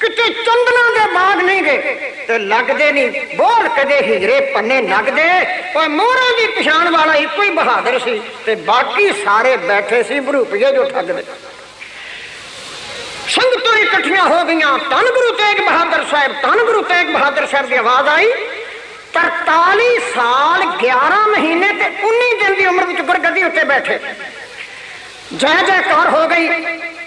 کتے چندنا دے باغ نہیں گئے تو لگ دے نہیں بول کدے ہجرے پنے لگ دے اور مورے جی پشان والا ہی کوئی بہادر سی تو باقی سارے بیٹھے سی بروپیے جو ٹھگ دے سنگتوں اکٹھیاں ہو گئیاں تن گرو تیگ بہادر صاحب تن گرو تیگ بہادر صاحب دی آواز آئی ترتالی سال گیارہ مہینے تے انہی دن دی عمر وچ گرگدی ہوتے بیٹھے جائے جائے کار ہو گئی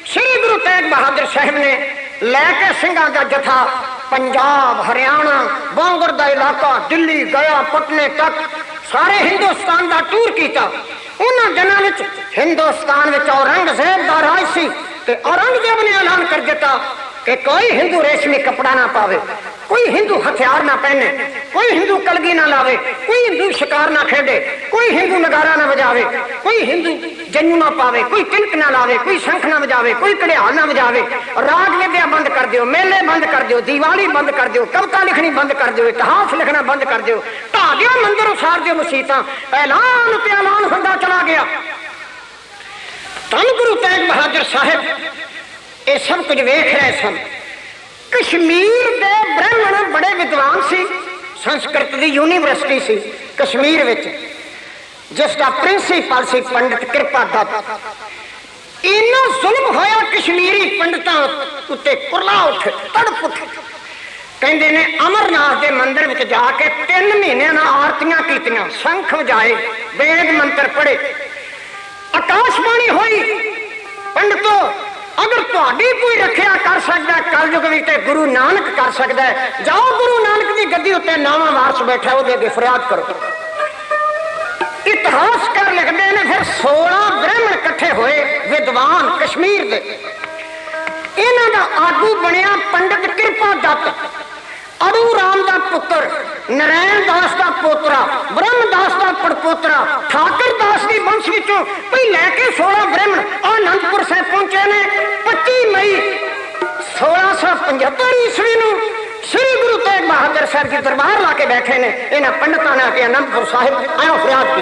سری گرو تیک بہادر صاحب نے لے کے سنگا کا جتھا پنجاب ہریانہ بانگر دا علاقہ دلی گیا پٹنے تک سارے ہندوستان دا ٹور کیتا انہاں دنوں وچ ہندوستان وچ اورنگزیب دا راج سی تے اورنگزیب نے اعلان کر دیتا کہ کوئی ہندو ریشمی کپڑا نہ پاوے کوئی ہندو ہتھیار نہ پہنے کوئی ہندو کلگی نہ لاوے کوئی ہندو شکار نہ کھیڑے کوئی ہندو نگارہ نہ بجاوے کوئی ہندو ਜੰਨੂ ਨਾ ਪਾਵੇ ਕੋਈ ਤਿਲਕ ਨਾ ਲਾਵੇ ਕੋਈ ਸ਼ੰਖ ਨਾ ਵਜਾਵੇ ਕੋਈ ਘੜਿਆਲ ਨਾ ਵਜਾਵੇ ਰਾਗ ਵਿਦਿਆ ਬੰਦ ਕਰ ਦਿਓ ਮੇਲੇ ਬੰਦ ਕਰ ਦਿਓ ਦੀਵਾਲੀ ਬੰਦ ਕਰ ਦਿਓ ਕਵਿਤਾ ਲਿਖਣੀ ਬੰਦ ਕਰ ਦਿਓ ਇਤਿਹਾਸ ਲਿਖਣਾ ਬੰਦ ਕਰ ਦਿਓ ਢਾ ਦਿਓ ਮੰਦਿਰ ਉਸਾਰ ਦਿਓ ਮਸੀਤਾਂ ਐਲਾਨ ਤੇ ਐਲਾਨ ਹੁੰਦਾ ਚਲਾ ਗਿਆ ਧੰਨ ਗੁਰੂ ਤੇਗ ਬਹਾਦਰ ਸਾਹਿਬ ਇਹ ਸਭ ਕੁਝ ਵੇਖ ਰਹੇ ਸਨ ਕਸ਼ਮੀਰ ਦੇ ਬ੍ਰਾਹਮਣ ਬੜੇ ਵਿਦਵਾਨ ਸੀ ਸੰਸਕ੍ਰਿਤ ਦੀ ਯੂਨੀਵਰਸਿਟੀ ਸੀ ਕਸ਼ਮੀਰ ਵਿੱਚ جس کا پرنسپل سی پنڈت کرپا دت۔ اینا ظلم ہویا کشمیری پنڈتاں اتے کرلا اٹھ، تڑپ اٹھ۔ کہندے نے امرناتھ دے مندر وچ جا کے تین مہینے نا آرتیاں کیتیاں شنکھ وجائے وید منتر پڑے۔ آکاش بانی ہوئی۔ پنڈتو، اگر تھی کوئی رکھیا کر سکتا ہے کل یوگ بھی تو گرو نانک کر سکتا ہے۔ جاؤ گرو نانک دی گدی اتنے نواں وارس بیٹھا وہ فریاد کرو۔ اتحاس کر لکھتے ہیں پھر سولہ برہمن کٹھے ہوئے ودوان کشمیر دے یہاں دا آگو بنیا پنڈت کرپا دت ارو رام دا پتر نرائن داس دا پوترا برہم داس دا پڑپوترا ٹھاکر داس دی بنش وچوں پئی لے کے سولہ برہمن آنندپور صاحب پہنچے نے پچی مئی سولہ سو پنجہتر عیسوی نو شری گرو تیگ بہادر صاحب کی دربار لا کے بیٹھے نے انہیں پنڈتوں نے آ کے آنندپور صاحب آیا فریاد کی